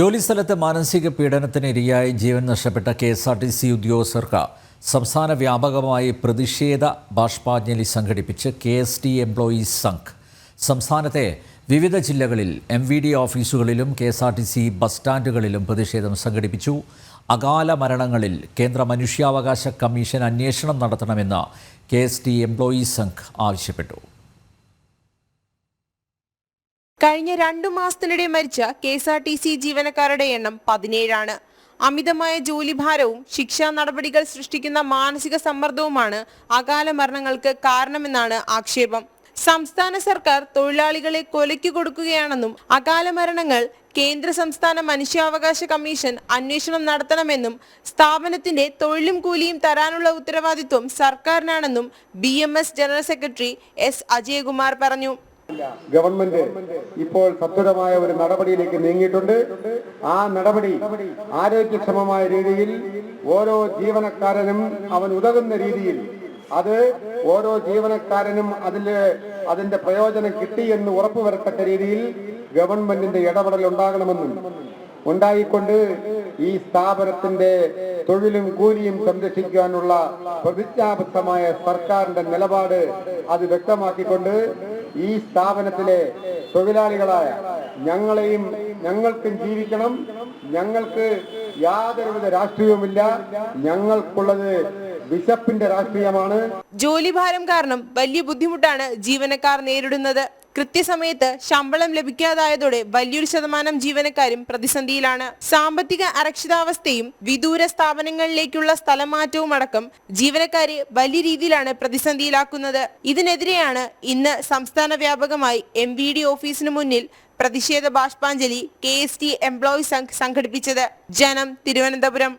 ജോലിസ്ഥലത്ത് മാനസിക പീഡനത്തിനിരയായി ജീവൻ നഷ്ടപ്പെട്ട K S R T C ഉദ്യോഗസ്ഥർക്ക് സംസ്ഥാന വ്യാപകമായി പ്രതിഷേധ ബാഷ്പാഞ്ജലി സംഘടിപ്പിച്ച് K S T employees Sangh. സംസ്ഥാനത്തെ വിവിധ ജില്ലകളിൽ എം വി ഡി ഓഫീസുകളിലും K S R T C bus സ്റ്റാൻഡുകളിലും പ്രതിഷേധം സംഘടിപ്പിച്ചു. അകാല മരണങ്ങളിൽ കേന്ദ്ര മനുഷ്യാവകാശ കമ്മീഷൻ അന്വേഷണം നടത്തണമെന്ന് K S T employees Sangh ആവശ്യപ്പെട്ടു. കഴിഞ്ഞ രണ്ടു മാസത്തിനിടെ മരിച്ച K S R T C ജീവനക്കാരുടെ എണ്ണം പതിനേഴാണ്. അമിതമായ ജോലിഭാരവും ശിക്ഷാ നടപടികൾ സൃഷ്ടിക്കുന്ന മാനസിക സമ്മർദ്ദവുമാണ് അകാല മരണങ്ങൾക്ക് കാരണമെന്നാണ് ആക്ഷേപം. സംസ്ഥാന സർക്കാർ തൊഴിലാളികളെ കൊലയ്ക്ക് കൊടുക്കുകയാണെന്നും അകാല മരണങ്ങൾ കേന്ദ്ര സംസ്ഥാന മനുഷ്യാവകാശ കമ്മീഷൻ അന്വേഷണം നടത്തണമെന്നും സ്ഥാപനത്തിന്റെ തൊഴിലും കൂലിയും തരാനുള്ള ഉത്തരവാദിത്വം സർക്കാരിനാണെന്നും B general secretary S Ajayakumar പറഞ്ഞു. ഗവൺമെന്റ് ഇപ്പോൾ സത്വരമായ ഒരു നടപടിയിലേക്ക് നീങ്ങിയിട്ടുണ്ട്. ആ നടപടി ആരോഗ്യക്ഷമമായ രീതിയിൽ ഓരോ ജീവനക്കാരനും അവൻ ഉതകുന്ന രീതിയിൽ അത് ഓരോ ജീവനക്കാരനും അതിൽ അതിന്റെ പ്രയോജനം കിട്ടി എന്ന് ഉറപ്പുവരത്തക്ക രീതിയിൽ ഗവൺമെന്റിന്റെ ഇടപെടൽ ഉണ്ടാകണമെന്നും ഉണ്ടായിക്കൊണ്ട് ഈ സ്ഥാപനത്തിന്റെ തൊഴിലും കൂലിയും സംരക്ഷിക്കാനുള്ള പ്രതിജ്ഞാബദ്ധമായ സർക്കാരിന്റെ നിലപാട് അത് വ്യക്തമാക്കിക്കൊണ്ട് ഈ സ്ഥാപനത്തിലെ തൊഴിലാളികളായ ഞങ്ങളെയും ഞങ്ങൾക്കും ജീവിക്കണം. ഞങ്ങൾക്ക് യാതൊരുവിധ രാഷ്ട്രീയവുമില്ല. ഞങ്ങൾക്കുള്ളത് വിശപ്പിന്റെ രാഷ്ട്രീയമാണ്. ജോലിഭാരം കാരണം വലിയ ബുദ്ധിമുട്ടാണ് ജീവനക്കാർ നേരിടുന്നത്. കൃത്യസമയത്ത് ശമ്പളം ലഭിക്കാതായതോടെ വലിയൊരു ശതമാനം ജീവനക്കാരും പ്രതിസന്ധിയിലാണ്. സാമ്പത്തിക അരക്ഷിതാവസ്ഥയും വിദൂര സ്ഥാപനങ്ങളിലേക്കുള്ള സ്ഥലമാറ്റവും അടക്കം ജീവനക്കാരെ വലിയ രീതിയിലാണ് പ്രതിസന്ധിയിലാക്കുന്നത്. ഇതിനെതിരെയാണ് ഇന്ന് സംസ്ഥാന വ്യാപകമായി എം ഓഫീസിന് മുന്നിൽ പ്രതിഷേധ ബാഷ്പാഞ്ജലി K S T employee Sangh സംഘടിപ്പിച്ചത്. ജനം തിരുവനന്തപുരം.